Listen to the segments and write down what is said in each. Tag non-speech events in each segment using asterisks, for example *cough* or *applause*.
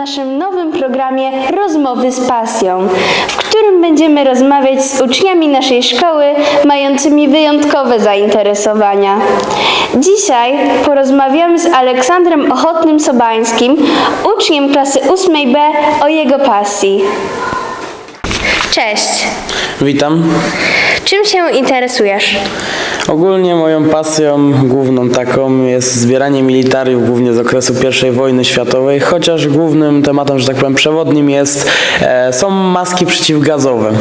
naszym nowym programie Rozmowy z Pasją, w którym będziemy rozmawiać z uczniami naszej szkoły mającymi wyjątkowe zainteresowania. Dzisiaj porozmawiamy z Aleksandrem Ochotnym Sobańskim, uczniem klasy 8B, o jego pasji. Cześć! Witam. Czym się interesujesz? Ogólnie moją pasją główną taką jest zbieranie militariów, głównie z okresu I wojny światowej, chociaż głównym tematem, że tak powiem, przewodnim jest, e, są maski przeciwgazowe.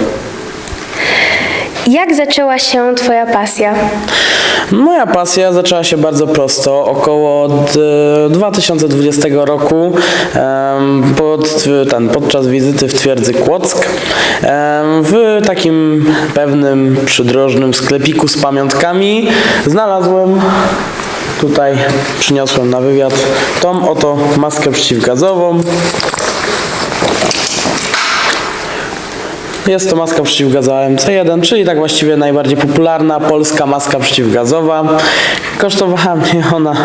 Jak zaczęła się Twoja pasja? Moja pasja zaczęła się bardzo prosto, około d- 2020 roku pod, ten, podczas wizyty w twierdzy Kłock w takim pewnym przydrożnym sklepiku z pamiątkami znalazłem tutaj przyniosłem na wywiad tą oto maskę przeciwgazową Jest to maska przeciwgazowa MC1, czyli tak właściwie najbardziej popularna polska maska przeciwgazowa. Kosztowała mnie ona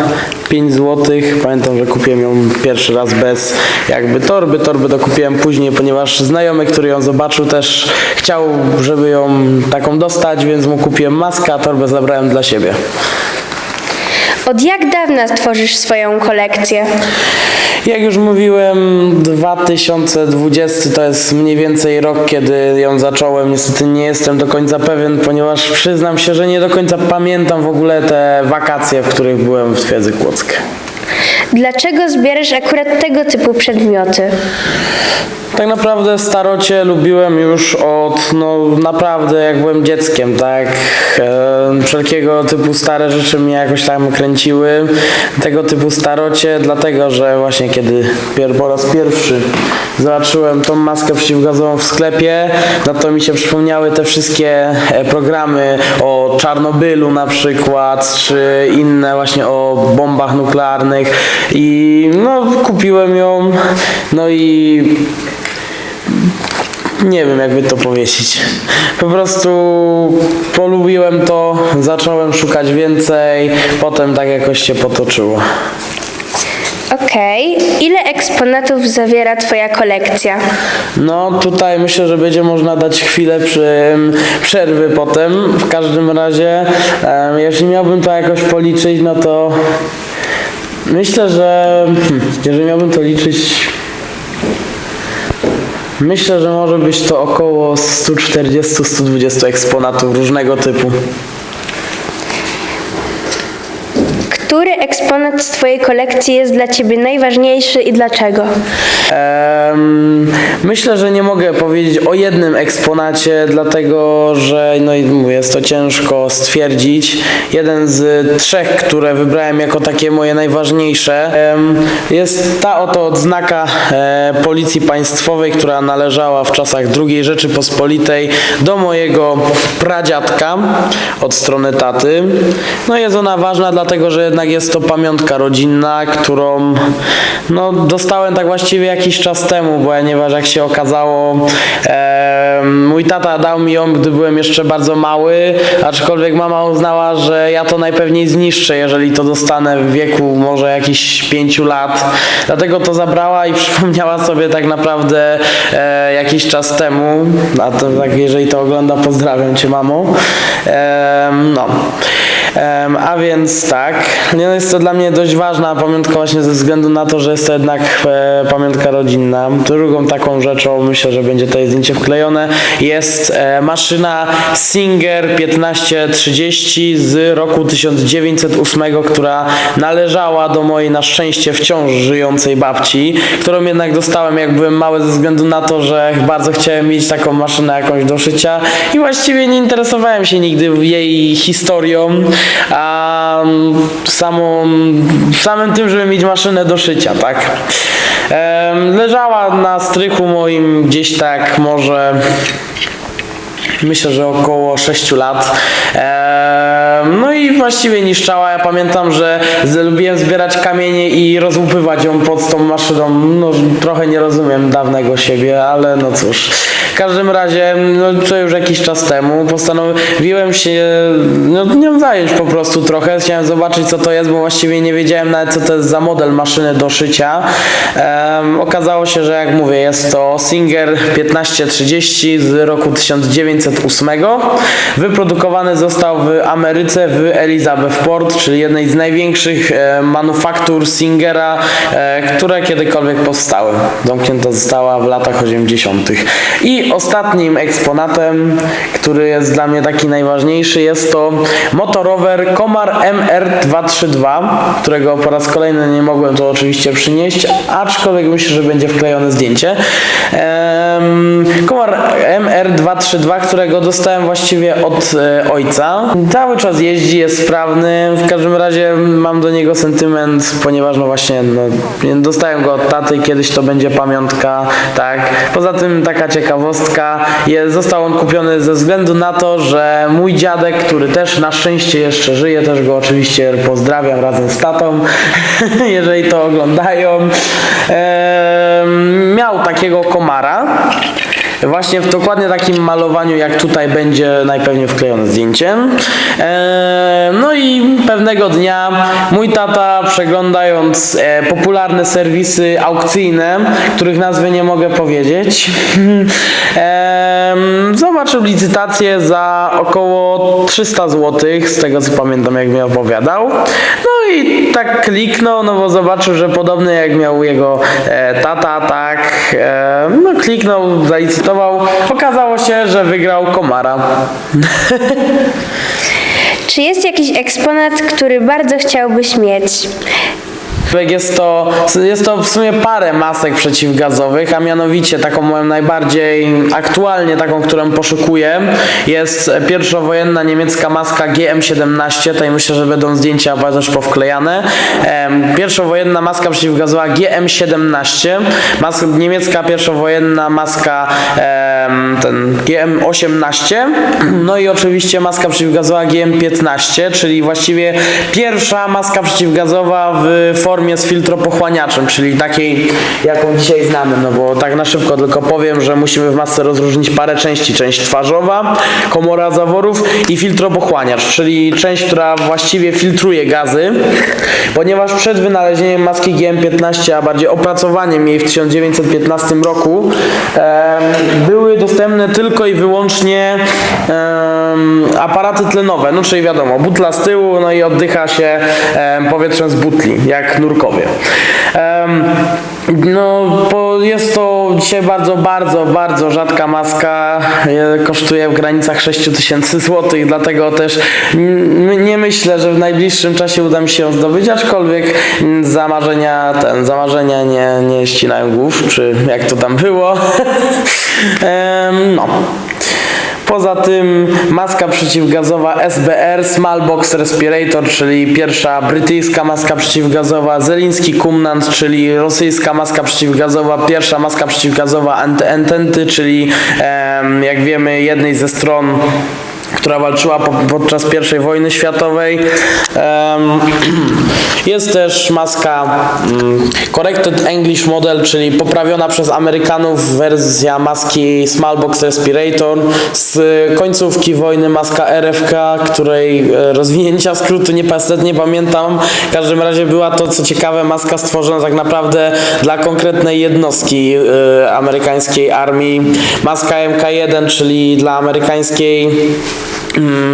5 zł. Pamiętam, że kupiłem ją pierwszy raz bez jakby torby. Torby dokupiłem później, ponieważ znajomy, który ją zobaczył też chciał, żeby ją taką dostać, więc mu kupiłem maskę, a torbę zabrałem dla siebie. Od jak dawna tworzysz swoją kolekcję? Jak już mówiłem, 2020 to jest mniej więcej rok, kiedy ją zacząłem. Niestety nie jestem do końca pewien, ponieważ przyznam się, że nie do końca pamiętam w ogóle te wakacje, w których byłem w Twierdzy Kłodzkie. Dlaczego zbierasz akurat tego typu przedmioty? Tak naprawdę starocie lubiłem już od, no naprawdę jak byłem dzieckiem, tak. E, wszelkiego typu stare rzeczy mnie jakoś tam kręciły. Tego typu starocie, dlatego że właśnie kiedy po raz pierwszy zobaczyłem tą maskę przeciwgazową w sklepie, no to mi się przypomniały te wszystkie e, programy o Czarnobylu na przykład, czy inne właśnie o bombach nuklearnych i no kupiłem ją, no i nie wiem, jakby to powiedzieć. Po prostu polubiłem to, zacząłem szukać więcej, potem tak jakoś się potoczyło. Okej. Ile eksponatów zawiera Twoja kolekcja? No tutaj myślę, że będzie można dać chwilę przy, przerwy potem. W każdym razie, em, jeśli miałbym to jakoś policzyć, no to myślę, że jeżeli miałbym to liczyć, myślę, że może być to około 140-120 eksponatów różnego typu. Który eksponat z Twojej kolekcji jest dla Ciebie najważniejszy i dlaczego? Em, myślę, że nie mogę powiedzieć o jednym eksponacie, dlatego że no jest to ciężko stwierdzić. Jeden z trzech, które wybrałem jako takie moje najważniejsze, em, jest ta oto odznaka e, Policji Państwowej, która należała w czasach II Rzeczypospolitej do mojego pradziadka od strony taty. No jest ona ważna, dlatego że jednak jest to pamiątka rodzinna, którą no, dostałem tak właściwie jakiś czas temu, ponieważ jak się okazało, e, mój tata dał mi ją, gdy byłem jeszcze bardzo mały, aczkolwiek mama uznała, że ja to najpewniej zniszczę, jeżeli to dostanę w wieku może jakichś pięciu lat. Dlatego to zabrała i *laughs* przypomniała sobie tak naprawdę e, jakiś czas temu, a to tak jeżeli to ogląda, pozdrawiam cię mamo. E, no. A więc tak, no jest to dla mnie dość ważna pamiątka właśnie ze względu na to, że jest to jednak e, pamiątka rodzinna. Drugą taką rzeczą, myślę, że będzie tutaj zdjęcie wklejone, jest e, maszyna Singer 1530 z roku 1908, która należała do mojej na szczęście wciąż żyjącej babci, którą jednak dostałem jak byłem mały ze względu na to, że bardzo chciałem mieć taką maszynę jakąś do szycia i właściwie nie interesowałem się nigdy jej historią, a samą, samym tym, żeby mieć maszynę do szycia, tak. Leżała na strychu moim gdzieś tak może myślę, że około 6 lat. Eee, no i właściwie niszczała. Ja pamiętam, że lubiłem zbierać kamienie i rozłupywać ją pod tą maszyną. No, trochę nie rozumiem dawnego siebie, ale no cóż. W każdym razie, no to już jakiś czas temu, postanowiłem się no, nią zająć po prostu trochę. Chciałem zobaczyć, co to jest, bo właściwie nie wiedziałem nawet, co to jest za model maszyny do szycia. Em, okazało się, że jak mówię, jest to Singer 1530 z roku 1908. Wyprodukowany został w Ameryce w Elizabethport, czyli jednej z największych e, manufaktur Singera, e, które kiedykolwiek powstały. Zamknięta została w latach 80. I ostatnim eksponatem, który jest dla mnie taki najważniejszy, jest to motorower Komar MR232, którego po raz kolejny nie mogłem tu oczywiście przynieść, aczkolwiek myślę, że będzie wklejone zdjęcie. Komar MR232, którego dostałem właściwie od e, ojca. Cały czas jeździ, jest sprawny. W każdym razie mam do niego sentyment, ponieważ no właśnie no, dostałem go od taty, kiedyś to będzie pamiątka, tak. Poza tym taka ciekawostka, jest, został on kupiony ze względu na to, że mój dziadek, który też na szczęście jeszcze żyje, też go oczywiście pozdrawiam razem z tatą, *laughs* jeżeli to oglądają, em, miał takiego komara. Właśnie w dokładnie takim malowaniu, jak tutaj będzie najpewniej wklejone zdjęcie. E, no i pewnego dnia mój tata, przeglądając e, popularne serwisy aukcyjne, których nazwy nie mogę powiedzieć, *laughs* e, zobaczył licytację za około 300 zł, z tego co pamiętam, jak mi opowiadał. No i tak kliknął, no bo zobaczył, że podobny jak miał jego e, tata, tak, e, no kliknął, zalicytował. Okazało się, że wygrał Komara. Czy jest jakiś eksponat, który bardzo chciałbyś mieć? Jest to, jest to w sumie parę masek przeciwgazowych, a mianowicie taką moją najbardziej aktualnie taką, którą poszukuję jest pierwszowojenna niemiecka maska GM17, tutaj myślę, że będą zdjęcia też powklejane. Pierwszowojenna maska przeciwgazowa GM17, maska, niemiecka pierwszowojenna maska ten GM18, no i oczywiście maska przeciwgazowa GM15, czyli właściwie pierwsza maska przeciwgazowa w formie z filtropochłaniaczem, czyli takiej, jaką dzisiaj znamy, no bo tak na szybko tylko powiem, że musimy w masce rozróżnić parę części. Część twarzowa, komora zaworów i filtropochłaniacz, czyli część, która właściwie filtruje gazy, ponieważ przed wynalezieniem maski GM15, a bardziej opracowaniem jej w 1915 roku, em, były dostępne tylko i wyłącznie em, aparaty tlenowe, no czyli wiadomo, butla z tyłu, no i oddycha się em, powietrzem z butli, jak nurkowie. No, jest to dzisiaj bardzo, bardzo, bardzo rzadka maska. Kosztuje w granicach 6000 zł, dlatego też nie myślę, że w najbliższym czasie uda mi się ją zdobyć, aczkolwiek zamarzenia, ten, zamarzenia nie, nie ścinają głów, czy jak to tam było. No. Poza tym maska przeciwgazowa SBR Small Box Respirator, czyli pierwsza brytyjska maska przeciwgazowa, Zeliński Kumnant, czyli rosyjska maska przeciwgazowa, pierwsza maska przeciwgazowa Ententy, czyli jak wiemy jednej ze stron która walczyła po, podczas I wojny światowej. *clears throat* Jest też maska mm, Corrected English Model, czyli poprawiona przez Amerykanów wersja maski Smallbox Respirator z końcówki wojny maska RFK, której e, rozwinięcia skrótu nie, pamiętam. W każdym razie była to, co ciekawe, maska stworzona tak naprawdę dla konkretnej jednostki e, amerykańskiej armii. Maska MK1, czyli dla amerykańskiej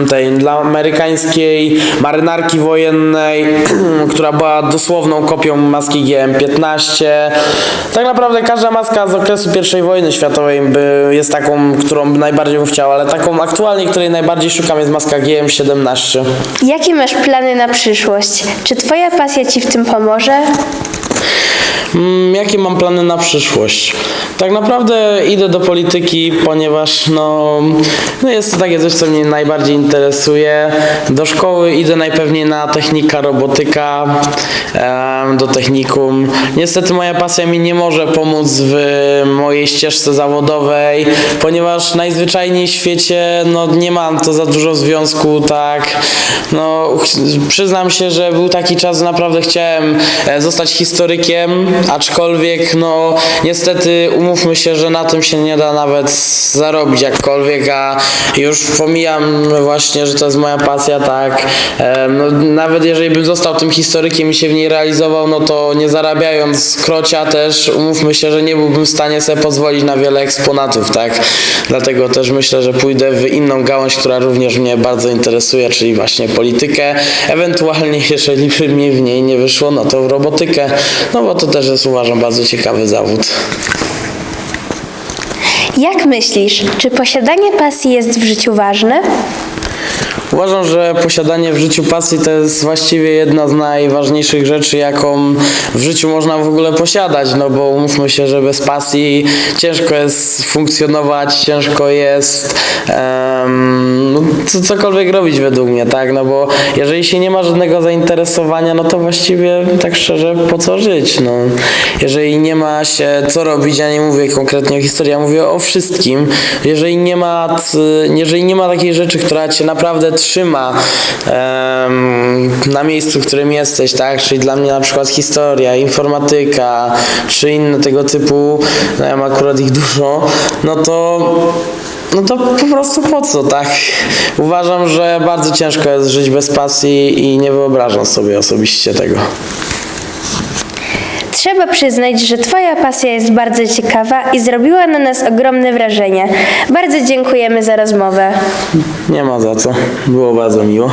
tej dla amerykańskiej marynarki wojennej, *clears throat* która była dosłowną kopią maski GM-15. Tak naprawdę każda maska z okresu I wojny światowej by, jest taką, którą najbardziej bym chciał, ale taką aktualnie, której najbardziej szukam jest maska GM-17. Jakie masz plany na przyszłość? Czy Twoja pasja Ci w tym pomoże? Mm, jakie mam plany na przyszłość? Tak naprawdę idę do polityki, ponieważ no, no jest to takie coś, co mnie najbardziej interesuje. Do szkoły idę najpewniej na technika, robotyka, do technikum. Niestety moja pasja mi nie może pomóc w mojej ścieżce zawodowej, ponieważ najzwyczajniej w świecie no, nie mam to za dużo związku, tak. No, przyznam się, że był taki czas, że naprawdę chciałem e, zostać historykiem, aczkolwiek no niestety umówmy się, że na tym się nie da nawet zarobić jakkolwiek, a już pomijam właśnie, że to jest moja pasja, tak. No, nawet jeżeli bym został tym historykiem i się w niej realizował, no to nie zarabiając krocia też umówmy się, że nie byłbym w stanie sobie pozwolić na wiele eksponatów, tak. Dlatego też myślę, że pójdę w inną gałąź, która również mnie bardzo interesuje, czyli właśnie politykę. Ewentualnie, *laughs* jeżeli by mi w niej nie wyszło, no to w robotykę, no bo to też jest uważam bardzo ciekawy zawód. Jak myślisz, czy posiadanie pasji jest w życiu ważne? Uważam, że posiadanie w życiu pasji to jest właściwie jedna z najważniejszych rzeczy, jaką w życiu można w ogóle posiadać, no bo umówmy się, że bez pasji ciężko jest funkcjonować, ciężko jest em, no, co- cokolwiek robić według mnie, tak, no bo jeżeli się nie ma żadnego zainteresowania, no to właściwie tak szczerze po co żyć, no. Jeżeli nie ma się co robić, ja nie mówię konkretnie o historii, ja mówię o wszystkim, jeżeli nie ma, jeżeli nie ma takiej rzeczy, która cię naprawdę trzyma na miejscu, w którym jesteś, tak, czyli dla mnie na przykład historia, informatyka, czy inne tego typu, no ja mam akurat ich dużo, no to no to po prostu po co, tak? Uważam, że bardzo ciężko jest żyć bez pasji i nie wyobrażam sobie osobiście tego. Trzeba przyznać, że Twoja pasja jest bardzo ciekawa i zrobiła na nas ogromne wrażenie. Bardzo dziękujemy za rozmowę. Nie ma za co. Było bardzo miło.